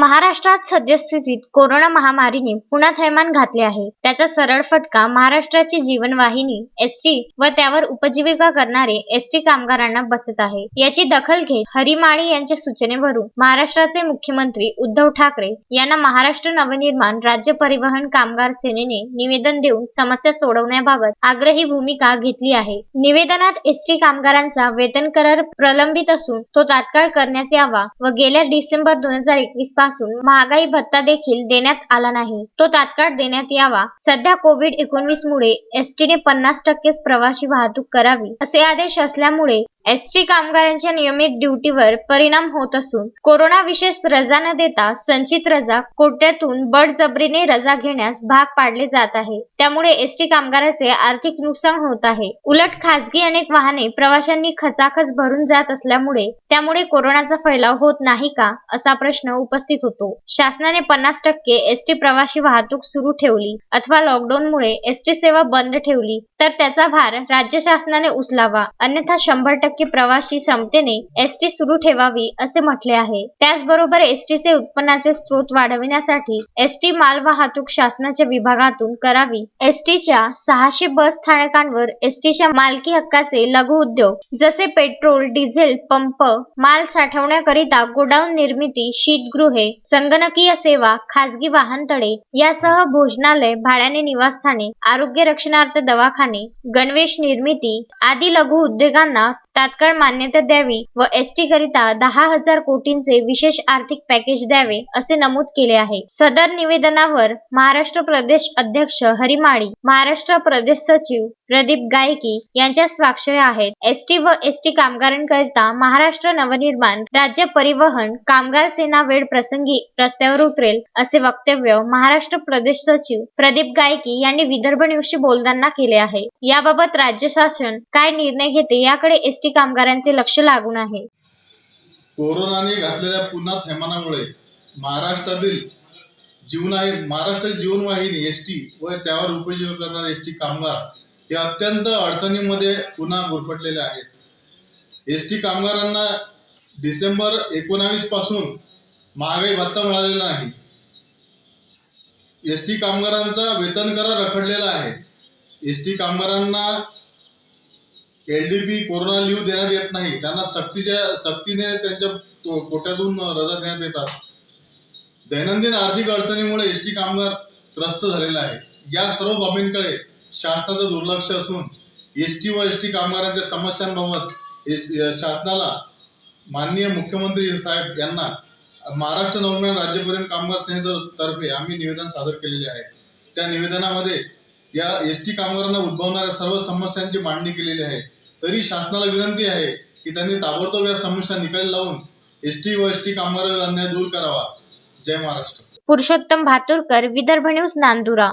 महाराष्ट्रात सद्यस्थितीत कोरोना महामारीने पुन्हा थैमान घातले आहे. त्याचा सरळ फटका महाराष्ट्राची जीवनवाहिनी एसटी व त्यावर उपजीविका करणारे एसटी कामगारांना बसत आहे. याची दखल घेत हरिमाळी यांच्या सूचनेवरून महाराष्ट्राचे मुख्यमंत्री उद्धव ठाकरे यांना महाराष्ट्र नवनिर्माण राज्य परिवहन कामगार सेनेने निवेदन देऊन समस्या सोडवण्याबाबत आग्रही भूमिका घेतली आहे. निवेदनात एसटी कामगारांचा वेतन करार प्रलंबित असून तो तात्काळ करण्यात यावा व गेल्या डिसेंबर दोन हजार एकवीस पासून महागाई भत्ता देखील देण्यात आला नाही. तो तात्काळ देण्यात यावा. सध्या कोविड एकोणवीस मुळे एसटीने पन्नास टक्केच प्रवासी वाहतूक करावी असे आदेश असल्यामुळे एसटी कामगारांच्या नियमित ड्युटीवर परिणाम होत असून कोरोना विशेष रजा न देता संचित रजा कोट्यातून बळजबरीने रजा घेण्यास भाग पाडले जात आहे. त्यामुळे एसटी कामगाराचे आर्थिक नुकसान होत आहे. उलट खासगी अनेक वाहने प्रवाशांनी खचाखच भरून जात असल्यामुळे त्यामुळे कोरोनाचा फैलाव होत नाही का असा प्रश्न उपस्थित होतो. शासनाने पन्नास टक्के एसटी प्रवासी वाहतूक सुरू ठेवली अथवा लॉकडाऊनमुळे एसटी सेवा बंद ठेवली तर त्याचा भार राज्य शासनाने उचलावा. अन्यथा शंभर टक्के प्रवासी क्षमतेने एसटी सुरू ठेवावी असे म्हटले आहे. त्याचबरोबर एसटीचे उत्पन्नाचे स्रोत वाढविण्यासाठी एसटी माल वाहतूक शासनाच्या विभागातून करावी. एसटीच्या सहाशे बस स्थानकांवर एसटीच्या मालकी हक्काचे लघु उद्योग जसे पेट्रोल डिझेल पंप माल साठवण्याकरिता गोडाऊन निर्मिती शीतगृहे संगणकीय सेवा खासगी वाहनतळे यासह भोजनालय भाड्याने निवासस्थाने आरोग्य रक्षणार्थ दवाखाने गणवेश निर्मिती आदी लघु उद्योगांना तात्काळ मान्यता द्यावी व एसटी करिता दहा हजार कोटींचे विशेष आर्थिक पॅकेज द्यावे असे नमूद केले आहे. सदर निवेदनावर महाराष्ट्र प्रदेश अध्यक्ष हरिमाळी महाराष्ट्र प्रदेश सचिव प्रदीप गायकी यांच्या स्वाक्षऱ्या आहेत. एसटी व एसटी कामगारांकरिता महाराष्ट्र नवनिर्माण राज्य परिवहन कामगार सेना वेळ प्रसंगी रस्त्यावर उतरेल असे वक्तव्य महाराष्ट्र प्रदेश सचिव प्रदीप गायकी यांनी विदर्भ न्यूजशी बोलताना केले आहे. याबाबत राज्य शासन काय निर्णय घेते याकडे एसटी शेती कामगारांचे लक्ष लागून आहे. कोरोनाने घातलेल्या पुन्हा थैमानामुळे महाराष्ट्रातील जीवनाही महाराष्ट्र जीवनवाहिनी एस टी व त्यावर उपजीविका करणारे एस टी कामगार हे अत्यंत अडचणीमध्ये पुन्हा गुरफटलेले आहेत. एस टी कामगारांना डिसेंबर एकोणावीसपासून महागाई भत्ता मिळालेला नाही. एस टी कामगारांचा वेतन करार रखडलेला आहे. एस टी कामगारांना एलडीपी कोरोना लिव्ह देण्यात येत नाही. त्यांना सक्तीच्या सक्तीने त्यांच्या कोट्यातून रजा देण्यात येतात. दैनंदिन आर्थिक अडचणीमुळे एस टी कामगार त्रस्त झालेला आहे या सर्व बाबींकडे शासनाचं दुर्लक्ष असून एस टी व एस टी कामगारांच्या समस्यांबाबत शासनाला माननीय मुख्यमंत्री साहेब यांना महाराष्ट्र नवनिर्माण राज्य कामगार सेनेतर्फे आम्ही निवेदन सादर केलेले आहे. त्या निवेदनामध्ये या एस टी कामगारांना उद्भवणाऱ्या सर्व समस्यांची मांडणी केलेली आहे. तरी शासनाला विनंती आहे की त्यांनी ताबडतोब या समस्या निकाली लावून एस टी व एस टी कामगार अन्याय दूर करावा. जय महाराष्ट्र. पुरुषोत्तम भातुरकर विदर्भ न्यूज नांदुरा.